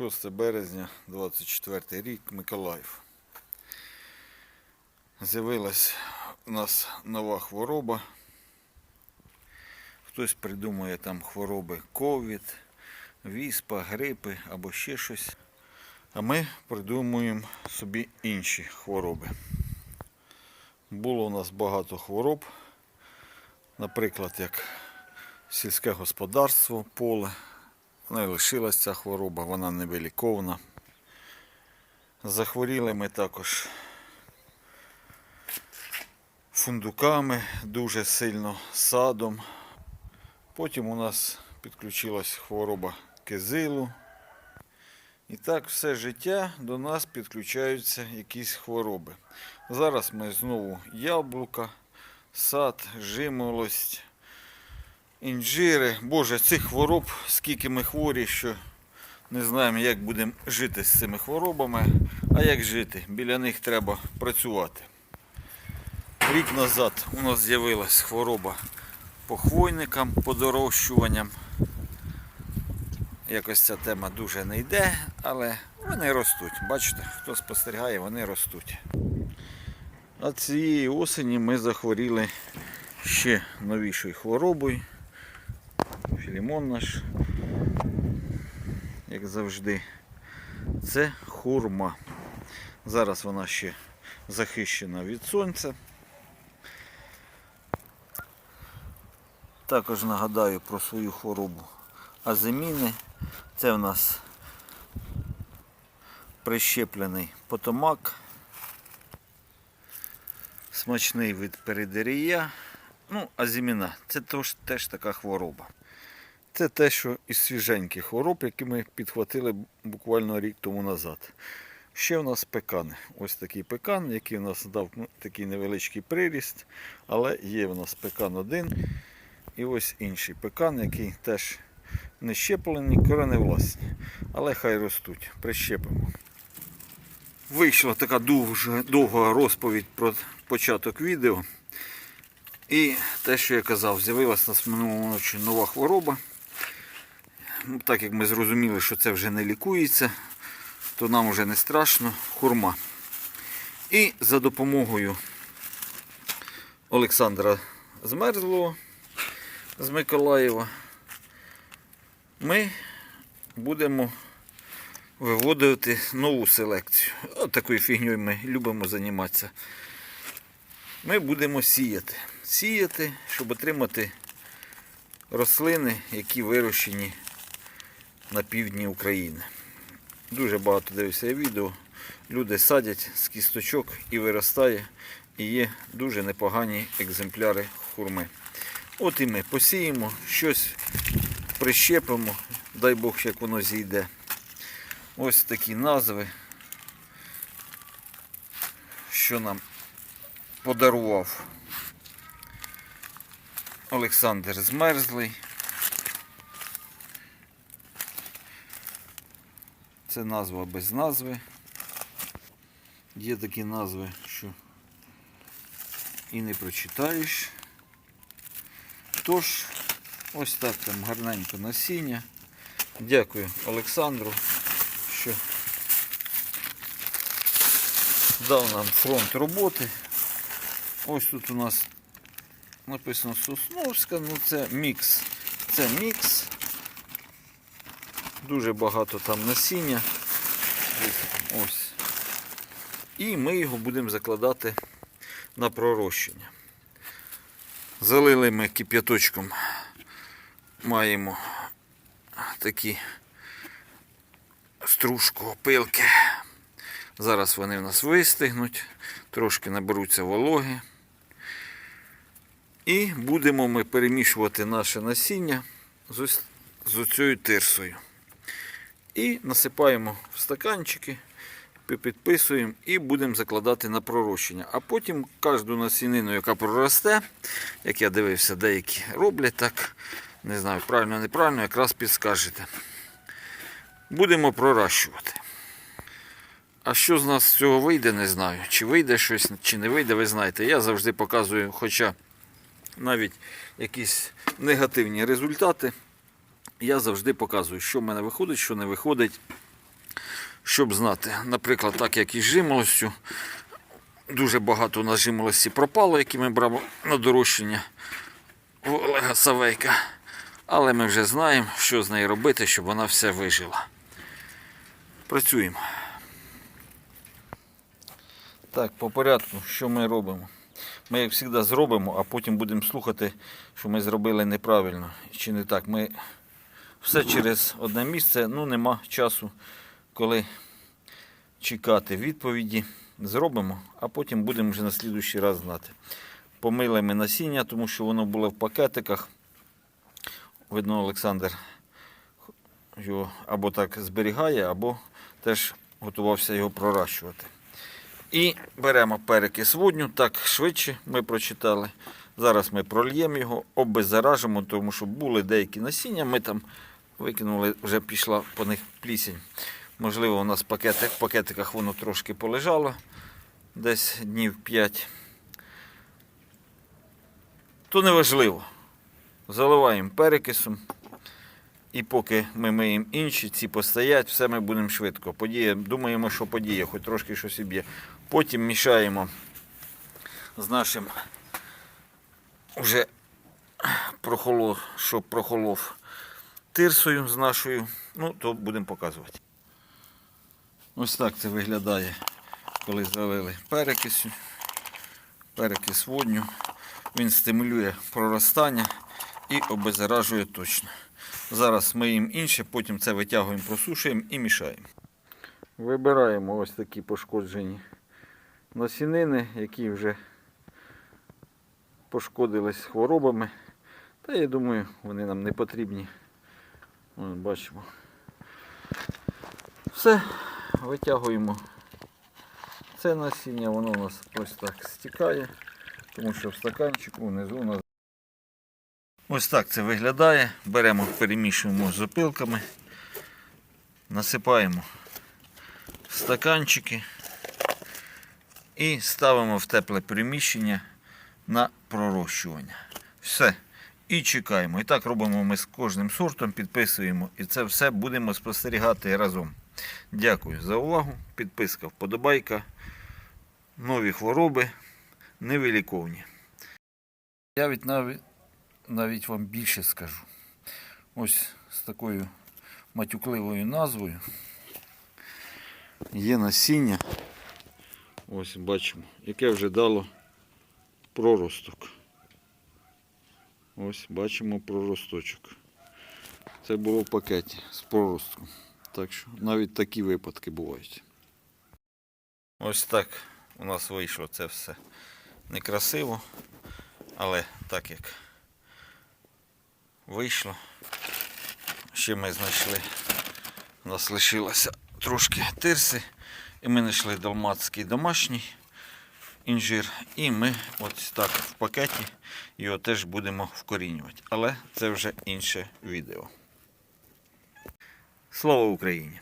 6 березня 24 рік Миколаїв. З'явилась у нас нова хвороба. Хтось придумує там хвороби ковід, віспа, грипи або ще щось. А ми придумуємо собі інші хвороби. Було у нас багато хвороб, наприклад, як сільське господарство, поле. Вона і лишилась ця хвороба, вона невиліковна. Захворіли ми також фундуками дуже сильно, садом. Потім у нас підключилась хвороба кизилу. І так все життя до нас підключаються якісь хвороби. Зараз ми знову яблука, сад, жимолость, інжири. Боже, цих хвороб, скільки ми хворі, що не знаємо, як будемо жити з цими хворобами. А як жити? Біля них треба працювати. Рік назад у нас з'явилась хвороба по хвойникам, по дорощуванням. Якось ця тема дуже не йде, але вони ростуть. Бачите, хто спостерігає, вони ростуть. А цієї осені ми захворіли ще новішою хворобою. Філімон наш, як завжди, це хурма. Зараз вона ще захищена від сонця. Також нагадаю про свою хворобу азиміни. Це в нас прищеплений потомак, смачний від передерія. Ну, азіміна це теж така хвороба. Це те, що із свіженьких хвороб, які ми підхватили буквально рік тому назад. Ще в нас пекани. Ось такий пекан, який у нас дав ну, такий невеличкий приріст, але є в нас пекан один. І ось інший пекан, який теж не щеплені, кореневласні. Але хай ростуть, прищепимо. Вийшла така дуже довга розповідь про початок відео. І те, що я казав, з'явилася нас минулого ночі нова хвороба. Ну, так як ми зрозуміли, що це вже не лікується, то нам вже не страшно. Хурма. І за допомогою Олександра Змерзлого з Миколаєва ми будемо виводити нову селекцію. От такою фігньою ми любимо займатися. Ми будемо сіяти. Сіяти, щоб отримати рослини, які вирощені на півдні України. Дуже багато дивився я відео. Люди садять з кісточок і виростає. І є дуже непогані екземпляри хурми. От і ми посіємо, щось прищепимо, дай Бог, як воно зійде. Ось такі назви, що нам подарував Олександр Змерзлий. Це назва без назви. Є такі назви, що і не прочитаєш. Тож, ось так там гарненько насіння. Дякую Олександру, що дав нам фронт роботи. Ось тут у нас написано Сосновська, ну це мікс. Це мікс. Дуже багато там насіння. Ось. І ми його будемо закладати на пророщення. Залили ми кип'яточком, маємо такі стружку опилки. Зараз вони в нас вистигнуть, трошки наберуться вологи. І будемо ми перемішувати наше насіння з з оцією тирсою. І насипаємо в стаканчики, підписуємо і будемо закладати на пророщення. А потім кожну насінину, яка проросте, як я дивився, деякі роблять так, не знаю, правильно неправильно, якраз підскажете. Будемо пророщувати. А що з нас з цього вийде, не знаю. Чи вийде щось, чи не вийде, ви знаєте. Я завжди показую, хоча навіть якісь негативні результати, я завжди показую, що в мене виходить, що не виходить. щоб знати, наприклад, так як із жимолостю, дуже багато у нас жимолості пропало, які ми брали на дорощення у Олега Савейка. Але ми вже знаємо, що з нею робити, щоб вона все вижила. Працюємо. Так, по порядку, що ми робимо? Ми, як завжди, зробимо, а потім будемо слухати, що ми зробили неправильно чи не так. Ми все через одне місце, ну нема часу, коли чекати відповіді. Зробимо, а потім будемо вже на слідуючий раз знати. Помили ми насіння, тому що воно було в пакетиках. Видно, Олександр його або так зберігає, або теж готувався його проращувати. І беремо перекис водню, так швидше ми прочитали. Зараз ми прольємо його, обеззаражимо, тому що були деякі насіння, ми там викинули, вже пішла по них плісень. Можливо, у нас в пакети, в пакетиках воно трошки полежало, десь днів 5. То не важливо. Заливаємо перекисом. І поки ми миємо інші, ці постоять, все ми будемо швидко. Подіє, думаємо, що подіє, хоч трошки щось і б'є. Потім мішаємо з нашим вже прохолов, щоб прохолов тирсою з нашою. Ну, то будемо показувати. Ось так це виглядає, коли залили перекисю. Перекис водню. Він стимулює проростання і обеззаражує точно. Зараз ми їм інше, потім це витягуємо, просушуємо і мішаємо. Вибираємо ось такі пошкоджені насінини, які вже пошкодились хворобами. Та я думаю, вони нам не потрібні. Ось бачимо. Все, витягуємо це насіння, воно у нас ось так стікає, тому що в стаканчику внизу у нас. Ось так це виглядає. Беремо, перемішуємо з опилками, насипаємо в стаканчики і ставимо в тепле приміщення на пророщування. Все. І чекаємо. І так робимо ми з кожним сортом, підписуємо. І це все будемо спостерігати разом. Дякую за увагу. Підписка, вподобайка. Нові хвороби невиліковні. Я від навіть, навіть вам більше скажу. Ось з такою матюкливою назвою є насіння. Ось бачимо, яке вже дало проросток. Ось бачимо проросточок. Це було в пакеті з проростком. Так що навіть такі випадки бувають. Ось так у нас вийшло це все некрасиво, але так як вийшло. Ще ми знайшли, у нас лишилося трошки тирси, і ми знайшли далматський домашній інжир. І ми ось так в пакеті його теж будемо вкорінювати. Але це вже інше відео. Слава Україні!